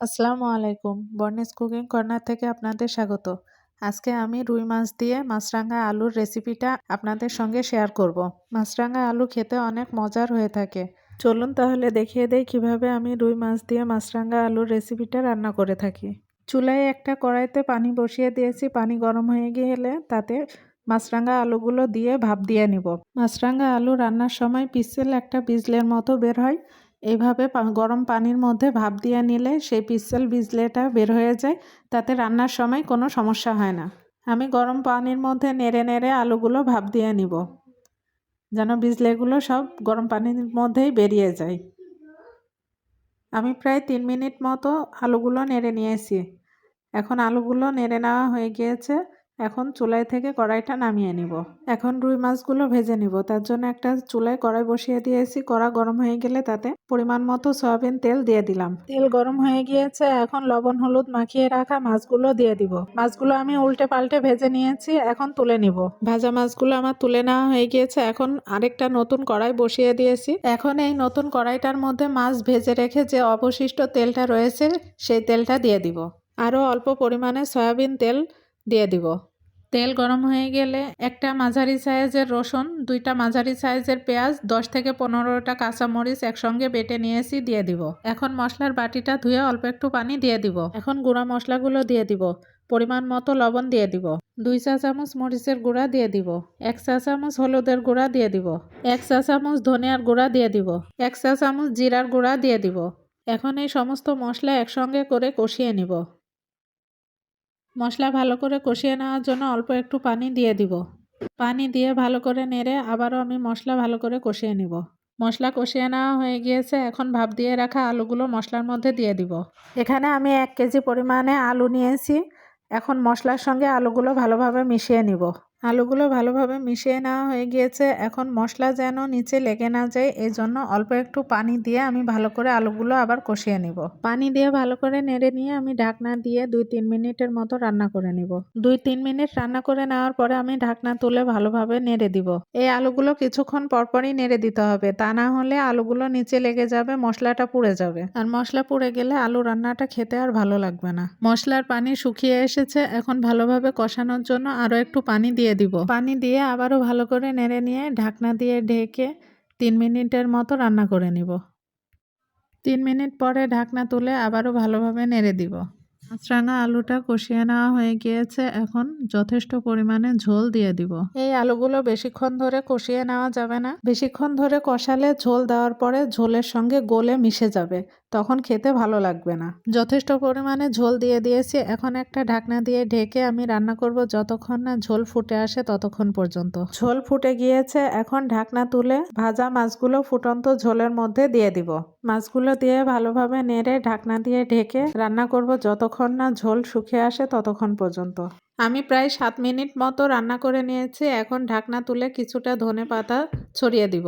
আসসালামু আলাইকুম। বর্ণিস cooking corner থেকে আপনাদের স্বাগত। আজকে আমি রুই মাছ দিয়ে মাছরাঙা আলুর রেসিপিটা আপনাদের সঙ্গে শেয়ার করব। মাছরাঙা আলু খেতে অনেক মজার হয়ে থাকে। চলুন তাহলে দেখিয়ে দেই কীভাবে আমি রুই মাছ দিয়ে মাছরাঙা আলুর রেসিপিটা রান্না করে থাকি। চুলায় একটা কড়াইতে পানি বসিয়ে দিয়েছি। পানি গরম হয়ে গেলে তাতে মাছরাঙা আলুগুলো দিয়ে ভাপ দিয়ে নিব। মাছরাঙা আলু রান্নার সময় পিসেল একটা বিজলের মতো বের হয়। এইভাবে গরম পানির মধ্যে ভাপ দিয়ে নিলে সেই পিসেল বিজলেটা বের হয়ে যায়, তাতে রান্নার সময় কোনো সমস্যা হয় না। আমি গরম পানির মধ্যে নেড়ে নেড়ে আলুগুলো ভাপ দিয়ে নিব, যেন বিজলেগুলো সব গরম পানির মধ্যেই বেরিয়ে যায়। আমি প্রায় তিন মিনিট মতো আলুগুলো নেড়ে নিয়েছি। এখন আলুগুলো নেড়ে নেওয়া হয়ে গিয়েছে। এখন চুলাই থেকে কড়াইটা নামিয়ে নিব। এখন রুই মাছগুলো ভেজে নিব। তার জন্য একটা চুলায় কড়াই বসিয়ে দিয়েছি। কড়া গরম হয়ে গেলে তাতে পরিমাণ মতো সয়াবিন তেল দিয়ে দিলাম। তেল গরম হয়ে গিয়েছে। এখন লবণ, হলুদ মাখিয়ে রাখা মাছগুলো দিয়ে দিব। মাছগুলো আমি উল্টে পাল্টে ভেজে নিয়েছি। এখন তুলে নিব। ভাজা মাছগুলো আমার তুলে নেওয়া হয়ে গিয়েছে। এখন আরেকটা নতুন কড়াই বসিয়ে দিয়েছি। এখন এই নতুন কড়াইটার মধ্যে মাছ ভেজে রেখে যে অবশিষ্ট তেলটা রয়েছে, সেই তেলটা দিয়ে দিব। আরও অল্প পরিমাণে সয়াবিন তেল দিয়ে দিব। তেল গরম হয়ে গেলে একটা মাঝারি সাইজের রসুন, দুইটা মাঝারি সাইজের পেঁয়াজ, দশ থেকে পনেরোটা কাঁচামরিচ একসঙ্গে বেটে নিয়েছি, দিয়ে দিব। এখন মশলার বাটিটা ধুয়ে অল্প একটু পানি দিয়ে দিব। এখন গুঁড়া মশলাগুলো দিয়ে দিব। পরিমাণ মতো লবণ দিয়ে দিব। দুই চা চামচ মরিচের গুঁড়া দিয়ে দিব। এক চা চামচ হলুদের গুঁড়া দিয়ে দিব। এক চা চামচ ধনিয়ার গুঁড়া দিয়ে দিব। এক চা চামচ জিরার গুঁড়া দিয়ে দিব। এখন এই সমস্ত মশলা একসঙ্গে করে কষিয়ে নিব। মশলা ভালো করে কষিয়ে নেওয়ার জন্য অল্প একটু পানি দিয়ে দিব। পানি দিয়ে ভালো করে নেড়ে আবারও আমি মশলা ভালো করে কষিয়ে নিব। মশলা কষিয়ে নেওয়া হয়ে গিয়েছে, এখন ভাপ দিয়ে রাখা আলুগুলো মশলার মধ্যে দিয়ে দিব। এখানে আমি এক কেজি পরিমাণে আলু নিয়েছি। এখন মশলার সঙ্গে আলুগুলো ভালোভাবে মিশিয়ে নিব। আলুগুলো ভালোভাবে মিশিয়ে নেওয়া হয়ে গিয়েছে। এখন মশলা যেন নিচে লেগে না যায় এই জন্য অল্প একটু পানি দিয়ে আমি ভালো করে আলুগুলো আবার কষিয়ে নিব। পানি দিয়ে ভালো করে নেড়ে নিয়ে আমি ঢাকনা দিয়ে দুই তিন মিনিটের মতো রান্না করে নিব। দুই তিন মিনিট রান্না করে নেওয়ার পরে আমি ঢাকনা তুলে ভালোভাবে নেড়ে দিব। এই আলুগুলো কিছুক্ষণ পরপরই নেড়ে দিতে হবে, তা না হলে আলুগুলো নিচে লেগে যাবে, মশলাটা পুড়ে যাবে। আর মশলা পুড়ে গেলে আলু রান্নাটা খেতে আর ভালো লাগবে না। মশলার পানি শুকিয়ে এসেছে, এখন ভালোভাবে কষানোর জন্য আরও একটু পানি দিয়ে দিব। পানি দিয়ে আবারও ভালো করে নেড়ে নিয়ে ঢাকনা দিয়ে ঢেকে তিন মিনিটের মতো রান্না করে নিব। তিন মিনিট পরে ঢাকনা তুলে আবারও ভালোভাবে নেড়ে দিব। মাছরাঙা আলুটা কষিয়ে নেওয়া হয়ে গিয়েছে। এখন যথেষ্ট পরিমাণে ঝোল দিয়ে দিব। এই আলুগুলো বেশিক্ষণ ধরে কষিয়ে নেওয়া যাবে না। বেশিক্ষণ ধরে কষালে ঝোল দেওয়ার পরে ঝোলের সঙ্গে গলে মিশে যাবে। তখন খেতে ভালো লাগবে না। যথেষ্ট পরিমাণে ঝোল দিয়ে দিয়েছি। এখন একটা ঢাকনা দিয়ে ঢেকে আমি রান্না করব যতক্ষণ না ঝোল ফুটে আসে ততক্ষণ পর্যন্ত। ঝোল ফুটে গিয়েছে। এখন ঢাকনা তুলে ভাজা মাছগুলো ফুটন্ত ঝোলের মধ্যে দিয়ে দিব। মাছগুলো দিয়ে ভালোভাবে নেড়ে ঢাকনা দিয়ে ঢেকে রান্না করব যতক্ষণ না ঝোল শুকিয়ে আসে ততক্ষণ পর্যন্ত। আমি প্রায় সাত মিনিট মতো রান্না করে নিয়েছি, এখন ঢাকনা তুলে কিছুটা ধনে পাতা ছড়িয়ে দিব।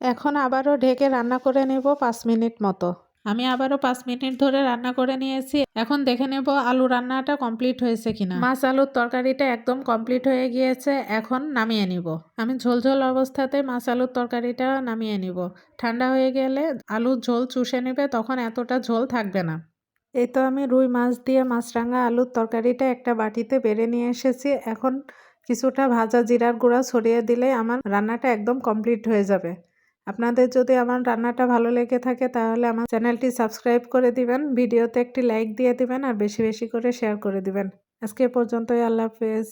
এখন আবারও ঢেকে রান্না করে নেব পাঁচ মিনিট মতো। আমি আবারও পাঁচ মিনিট ধরে রান্না করে নিয়েছি। এখন দেখে নেব আলু রান্নাটা কমপ্লিট হয়েছে কিনা। মাছ আলুর তরকারিটা একদম কমপ্লিট হয়ে গিয়েছে, এখন নামিয়ে নিব। আমি ঝোলঝোল অবস্থাতে মাছ আলুর তরকারিটা নামিয়ে নিব। ঠান্ডা হয়ে গেলে আলুর ঝোল চুষে নেবে, তখন এতটা ঝোল থাকবে না। এই তো আমি রুই মাছ দিয়ে মাছরাঙা আলুর তরকারিটা একটা বাটিতে বেড়ে নিয়ে এসেছি। এখন কিছুটা ভাজা জিরার গুঁড়া ছড়িয়ে দিলে আমার রান্নাটা একদম কমপ্লিট হয়ে যাবে। আপনাদের যদি আমার রান্নাটা ভালো লেগে থাকে তাহলে আমার চ্যানেলটি সাবস্ক্রাইব করে দিবেন, ভিডিওতে একটি লাইক দিয়ে দিবেন আর বেশি বেশি করে শেয়ার করে দিবেন। আজকে পর্যন্তই, আল্লাহ হাফেজ।